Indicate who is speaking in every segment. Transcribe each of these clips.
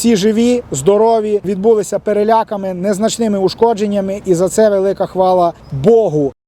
Speaker 1: Всі живі, здорові, відбулися переляками, незначними ушкодженнями, і за це велика хвала Богу.
Speaker 2: –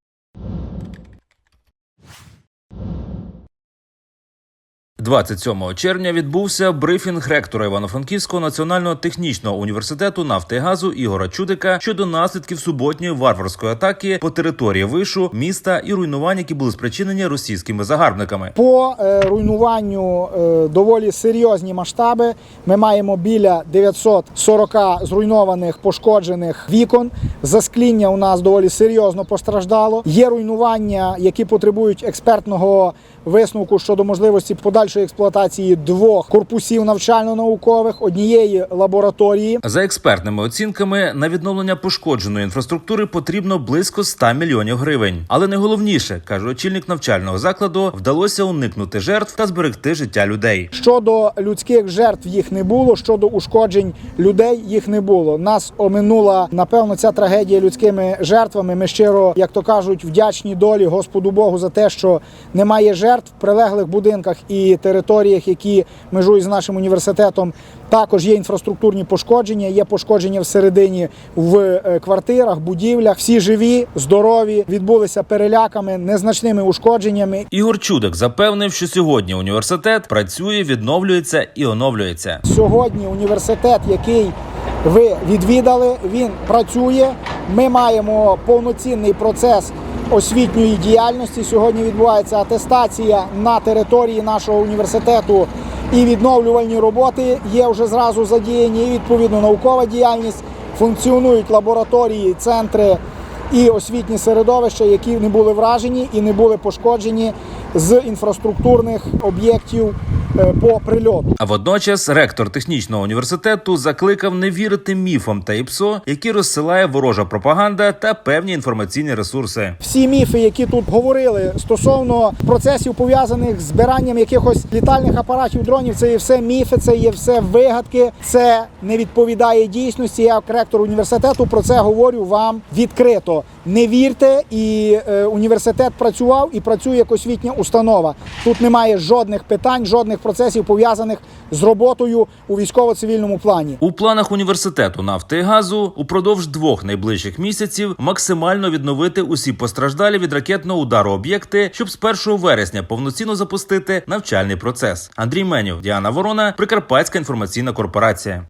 Speaker 2: 27 червня відбувся брифінг ректора Івано-Франківського національного технічного університету нафти і газу Ігора Чудика щодо наслідків суботньої варварської атаки по території вишу міста і руйнувань, які були спричинені російськими загарбниками.
Speaker 1: По е, руйнуванню е, доволі серйозні масштаби. Ми маємо біля 940 зруйнованих пошкоджених вікон. Заскління у нас доволі серйозно постраждало. Є руйнування, які потребують експертного висновку щодо можливості подальшої експлуатації двох корпусів навчально-наукових, однієї лабораторії.
Speaker 2: За експертними оцінками на відновлення пошкодженої інфраструктури потрібно близько 100 мільйонів гривень. Але найголовніше каже очільник навчального закладу, вдалося уникнути жертв та зберегти життя людей.
Speaker 1: Щодо людських жертв їх не було. Щодо ушкоджень людей їх не було. Нас оминула напевно ця трагедія людськими жертвами. Ми щиро, як то кажуть, вдячні долі Господу Богу за те, що немає жертв в прилеглих будинках і територіях, які межують з нашим університетом. Також є інфраструктурні пошкодження, є пошкодження всередині в е, квартирах, будівлях. Всі живі, здорові, відбулися переляками, незначними ушкодженнями.
Speaker 2: Ігор Чудик запевнив, що сьогодні університет працює, відновлюється і оновлюється.
Speaker 1: Сьогодні університет, який ви відвідали, він працює. Ми маємо повноцінний процес освітньої діяльності. Сьогодні відбувається атестація на території нашого університету. І відновлювальні роботи є вже зразу задіяні. І відповідно наукова діяльність функціонують лабораторії, центри і освітні середовища, які не були вражені і не були пошкоджені з інфраструктурних об'єктів е, по прильоту.
Speaker 2: А водночас ректор технічного університету закликав не вірити міфам та ІПСО, які розсилає ворожа пропаганда та певні інформаційні ресурси.
Speaker 1: Всі міфи, які тут говорили стосовно процесів пов'язаних з збиранням якихось літальних апаратів дронів, це є все міфи, це є все вигадки, це не відповідає дійсності. Я як ректор університету про це говорю вам відкрито. Не вірте, і е, університет працював і працює як освітня установа. Тут немає жодних питань, жодних процесів пов'язаних з роботою у військово-цивільному плані.
Speaker 2: У планах університету нафти і газу упродовж двох найближчих місяців максимально відновити усі постраждалі від ракетного удару об'єкти, щоб з 1 вересня повноцінно запустити навчальний процес. Андрій Менів, Діана Ворона, Прикарпатська інформаційна корпорація.